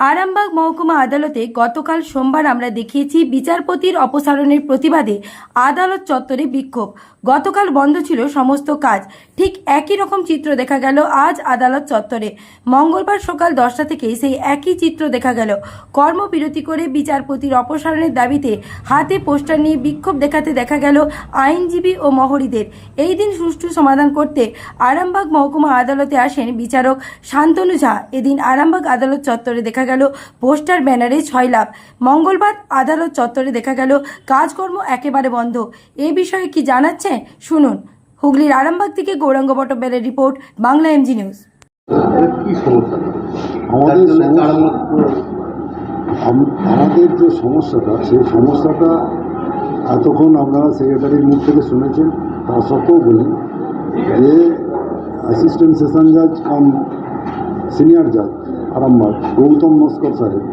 আরামবাগ মহকুমা আদালতে গতকাল সোমবার আমরা দেখিয়েছি বিচারপতির অপসারণের প্রতিবাদে আদালত চত্বরে বিক্ষোভ। গতকাল বন্ধ ছিল সমস্ত কাজ। ঠিক একই রকম চিত্র দেখা গেল আজ আদালত চত্বরে। মঙ্গলবার সকাল দশটা থেকেই সেই একই চিত্র দেখা গেল। কর্মবিরতি করে বিচারপতির অপসারণের দাবিতে হাতে পোস্টার নিয়ে বিক্ষোভ দেখাতে দেখা গেল আইনজীবী ও মহরীদের এই দিন সুষ্ঠু সমাধান করতে আরামবাগ মহকুমা আদালতে আসেন বিচারক শান্তনু ঝা। এদিন আরামবাগ আদালত চত্বরে দেখা গেল পোস্টার, ব্যানারে ছয় লাভ মঙ্গলবার আদালত চত্বরে দেখা গেল কাজকর্ম একেবারে বন্ধ। এ বিষয়ে কি জানাচ্ছেন? শুনুন। হুগলির আরামবাগ থেকে গৌরাঙ্গ বটবেলের রিপোর্ট, বাংলা এমজি নিউজ আমাদের যে সমস্যাটা, সেই সমস্যাটা এতক্ষণ আপনারা সেক্রেটারির মুখ থেকে শুনেছেন, তা সত্ত্বেও বলি যে অ্যাসিস্ট্যান্ট সেশন জাজ কাম সিনিয়র জাজ আরামবাগ, গৌতম নস্কর সাহেব,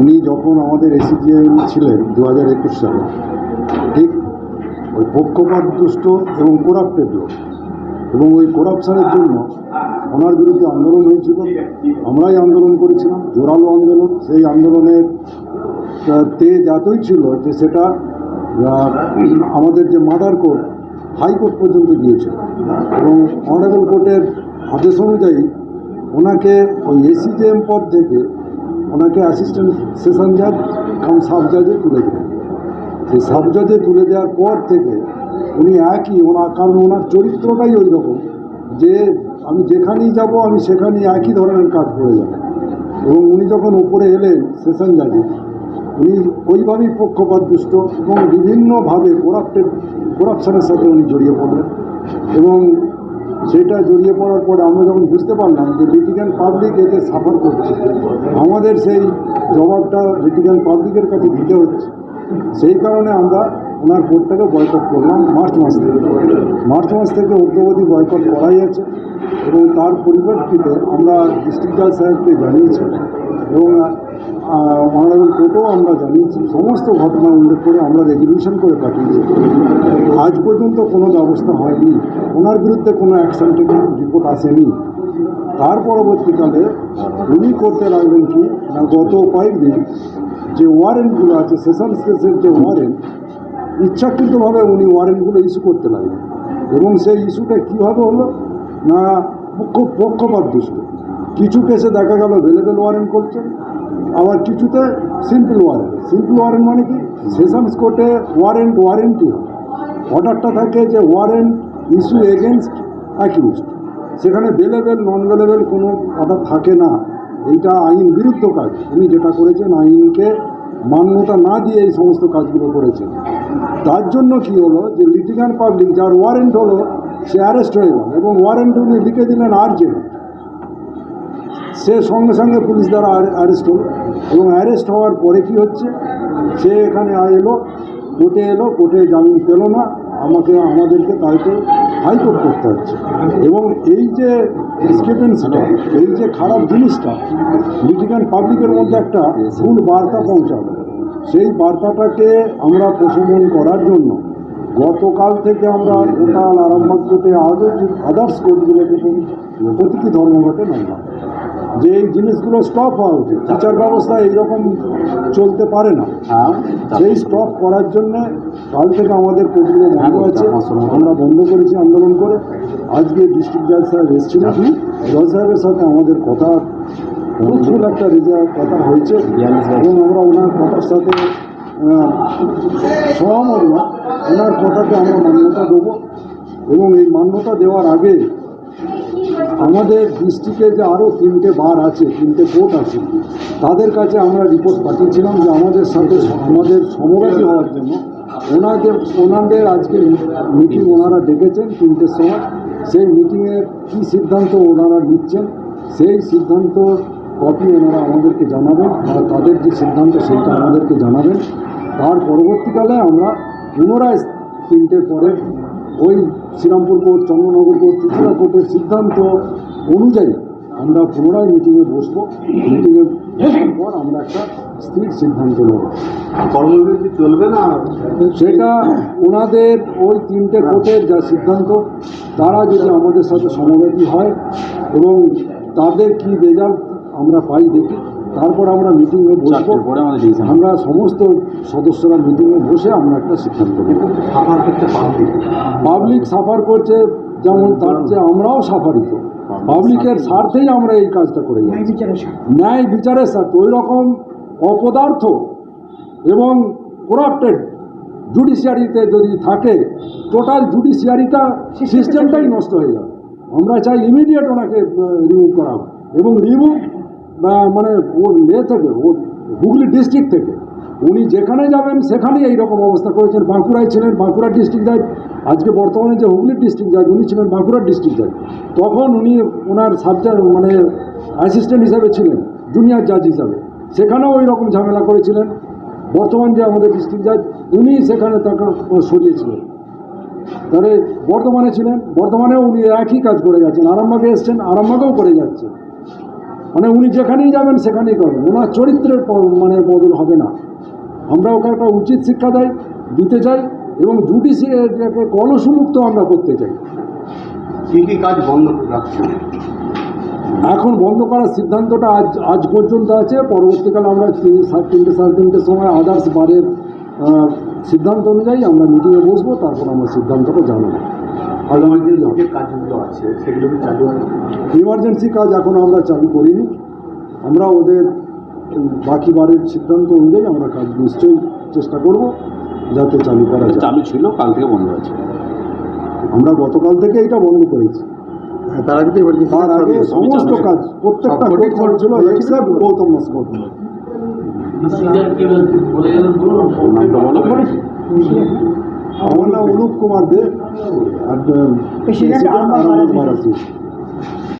উনি যখন আমাদের এসিজিএম ছিলেন দু হাজার একুশ সালে, ঠিক ওই পক্ষপাত দুষ্ট এবং কোরাপ্টেড লোক। এবং ওই করাপশনের জন্য ওনার বিরুদ্ধে আন্দোলন হয়েছিল। আমরাই আন্দোলন করেছিলাম, জোরালো আন্দোলন। সেই আন্দোলনের তেজ এতই ছিল যে সেটা আমাদের যে মাদার কোর্ট, হাইকোর্ট পর্যন্ত গিয়েছিল। এবং অনারেবল কোর্টের আদেশ অনুযায়ী ওনাকে ওই এসিজেএম পদ থেকে ওনাকে অ্যাসিস্ট্যান্ট সেশন জাজ কাম সাব জাজে তুলে দিলেন। সেই সাব জজে তুলে দেওয়ার পর থেকে উনি একই ওনার, কারণ ওনার চরিত্রটাই ওই রকম যে আমি যেখানেই যাব, আমি সেখানেই একই ধরনের কাজ করে যাব। এবং উনি যখন উপরে এলেন, সেশন জাজে, উনি ওইভাবেই পক্ষপাত দুষ্ট এবং বিভিন্নভাবে করাপ্টেড করাপশনের সাথে উনি জড়িয়ে পড়লেন। এবং সেটা জড়িয়ে পড়ার পরে আমরা যখন বুঝতে পারলাম যে লিটিগান পাবলিক এতে সাফার করছে, আমাদের সেই জবাবটা লিটিগান পাবলিকের কাছে দিতে হচ্ছে। সেই কারণে আমরা ওনার কোর্টটাকে বয়কট করলাম মার্চ মাস থেকে। মার্চ মাস থেকে অদ্যবধি বয়কট করাই আছে এবং তার পরিপ্রেক্ষিতে আমরা ডিস্ট্রিক্ট জাজ সাহেবকে জানিয়েছি এবং অনারেবল কোর্টেও আমরা জানিয়েছি। সমস্ত ঘটনা উল্লেখ করে আমরা রেজলিউশন করে পাঠিয়েছি। আজ পর্যন্ত কোনো ব্যবস্থা হয়নি। ওনার বিরুদ্ধে কোনো অ্যাকশন টেবিল রিপোর্ট আসেনি। তার পরবর্তীকালে উনি করতে লাগলেন কি? না, গত কয়েকদিন যে ওয়ারেন্টগুলো আছে, সেশন কেসের যে ওয়ারেন্ট, ইচ্ছাকৃতভাবে উনি ওয়ারেন্টগুলো ইস্যু করতে লাগলেন এবং সেই ইস্যুটা কীভাবে হলো না খুব পক্ষপাত দুষ্ট কিছু কেসে দেখা গেল ভেলেবেল ওয়ারেন্ট করছেন আবার কিছুতে সিম্পল ওয়ারেন্ট সিম্পল ওয়ারেন্ট মানে কি? সেশনস কোর্টে ওয়ারেন্ট ওয়ারেন্টি হয়। অর্ডারটা থাকে যে ওয়ারেন্ট ইস্যু এগেনস্ট অ্যাকিউজড সেখানে বেলেবেল নন বেলেবেল কোনো অর্ডার থাকে না। এইটা আইন বিরুদ্ধ কাজ। উনি যেটা করেছেন আইনকে মান্যতা না দিয়ে এই সমস্ত কাজগুলো করেছে। তার জন্য কি হলো যে লিটিগান পাবলিক যার ওয়ারেন্ট হলো, সে অ্যারেস্ট হয়ে গেল এবং ওয়ারেন্ট উনি লিখে দিলেন আর্জেন্ট সে সঙ্গে সঙ্গে পুলিশ দ্বারা অ্যারেস্ট হলো এবং অ্যারেস্ট হওয়ার পরে কি হচ্ছে? সে এখানে এলো, কোর্টে এলো, কোর্টে জামিন পেল না। আমাকে আমাদেরকে তাইতে হাইকোর্ট করতে হচ্ছে। এবং এই যে ডিসক্রিপেন্সিটা এই যে খারাপ জিনিসটা লিটিগান পাবলিকের মধ্যে একটা ভুল বার্তা পৌঁছাবে সেই বার্তাটাকে আমরা প্রশমন করার জন্য গতকাল থেকে আমরা টোটাল আরামবাগ কোর্টে যে আদার্স কোর্টগুলোকে প্রতিটি ধর্মঘটে নামলাম যে এই জিনিসগুলো স্টপ হওয়া উচিত বিচার ব্যবস্থা এইরকম চলতে পারে না। সেই স্টপ করার জন্যে কাল থেকে আমাদের কোর্টগুলো বন্ধ আছে। আমরা বন্ধ করেছি আন্দোলন করে। আজকে ডিস্ট্রিক্ট জাজ সাহেব এসেছিলেন। জজ সাহেবের সাথে আমাদের কথা ফুল একটা রেজাল্ট কথা হয়েছে। এবং আমরা ওনার কথার সাথে সহমত না। ওনার কথাকে আমরা মান্যতা দেবো। এবং এই মান্যতা দেওয়ার আগে আমাদের ডিস্ট্রিক্টে যে আরও তিনটে বার আছে তিনটে কোর্ট আছে তাদের কাছে আমরা রিপোর্ট পাঠিয়েছিলাম যে আমাদের সাথে আমাদের সমব্যাপী হওয়ার জন্য ওনাদের ওনাদের আজকে মিটিং ওনারা ডেকেছেন তিনটের সময়। সেই মিটিংয়ের কী সিদ্ধান্ত ওনারা নিচ্ছেন সেই সিদ্ধান্ত কপি ওনারা আমাদেরকে জানাবেন আর তাদের যে সিদ্ধান্ত সেটা আমাদেরকে জানাবেন। তার পরবর্তীকালে আমরা পুনরায় তিনটের পরে ওই শ্রীরামপুর কোর্ট চন্দ্রনগর কোর্ট ত্রিপুরা কোর্টের সিদ্ধান্ত অনুযায়ী আমরা পুনরায় মিটিংয়ে বসবো। মিটিংয়ে বসার পর আমরা একটা স্থির সিদ্ধান্ত নেব। কর্মবিরতি চলবে না? সেটা ওনাদের ওই তিনটে কোর্টের যা সিদ্ধান্ত তারা যদি আমাদের সাথে সমবেতী হয় এবং তাদের কি রেজাল্ট আমরা পাই দেখি তারপর আমরা মিটিংয়ে বসবো। চারটের পরে আমাদের আমরা সমস্ত সদস্যরা মিটিংয়ে বসে আমরা একটা সিদ্ধান্ত নেব। কিন্তু সাফার করতে পাবলিক পাবলিক সাফার করছে যেমন তার চেয়ে আমরাও সাফারিত। পাবলিকের স্বার্থেই আমরা এই কাজটা করে যাচ্ছি। ন্যায় বিচারের স্বার্থ। ওই রকম অপদার্থ এবং করাপ্টেড জুডিশিয়ারিতে যদি থাকে টোটাল জুডিশিয়ারিটা সিস্টেমটাই নষ্ট হয়ে যাবে। আমরা চাই ইমিডিয়েট ওনাকে রিমুভ করা। এবং রিমুভ মানে ও ইয়ে থেকে, ও হুগলি ডিস্ট্রিক্ট থেকে, উনি যেখানে যাবেন সেখানেই এই রকম অবস্থা করেছেন। বাঁকুড়ায় ছিলেন, বাঁকুড়া ডিস্ট্রিক্ট জাজ আজকে বর্তমানে যে হুগলি ডিস্ট্রিক্ট জাজ উনি ছিলেন বাঁকুড়া ডিস্ট্রিক্ট জাজ তখন উনি ওনার সাবজেক্ট মানে অ্যাসিস্ট্যান্ট হিসাবে ছিলেন জুনিয়র জাজ হিসাবে। সেখানেও ওই রকম ঝামেলা করেছিলেন। বর্তমান যে আমাদের ডিস্ট্রিক্ট জাজ উনি সেখানে তাকে সরিয়েছিলেন। তাহলে বর্ধমানে ছিলেন বর্ধমানেও উনি একই কাজ করে যাচ্ছেন আরামবাগে এসছেন আরামবাগেও করে যাচ্ছে মানে উনি যেখানেই যাবেন সেখানেই করবেন। ওনার চরিত্রের মানে বদল হবে না। আমরা ওকে একটা উচিত শিক্ষা দেয় দিতে চাই এবং জুডিশিয়ারিটাকে কলসমুক্ত আমরা করতে চাই। কি কি কাজ বন্ধ রাখছেন? এখন বন্ধ করার সিদ্ধান্তটা আজ আজ পর্যন্ত আছে। পরবর্তীকালে আমরা তিন- সাড়ে তিনটে সাড়ে তিনটের সময় আদার্স বারের সিদ্ধান্ত অনুযায়ী আমরা মিটিংয়ে বসবো তারপর আমরা সিদ্ধান্তটা জানাব। ইমার্জেন্সি কাজ এখন আমরা চালু করিনি। আমরা ওদের বাকি বারের সিদ্ধান্ত অনুযায়ী আমরা কাজ নিশ্চয়ই চেষ্টা করব যাতে চালু করা চালু ছিল কাল থেকে বন্ধ আছে। আমরা গতকাল থেকে এটা বন্ধ করেছি। তার আগে তার আগে সমস্ত কাজ প্রত্যেকটা ছিল গৌতম নামটা বলো আমার নাম অনুপ কুমার দে। আর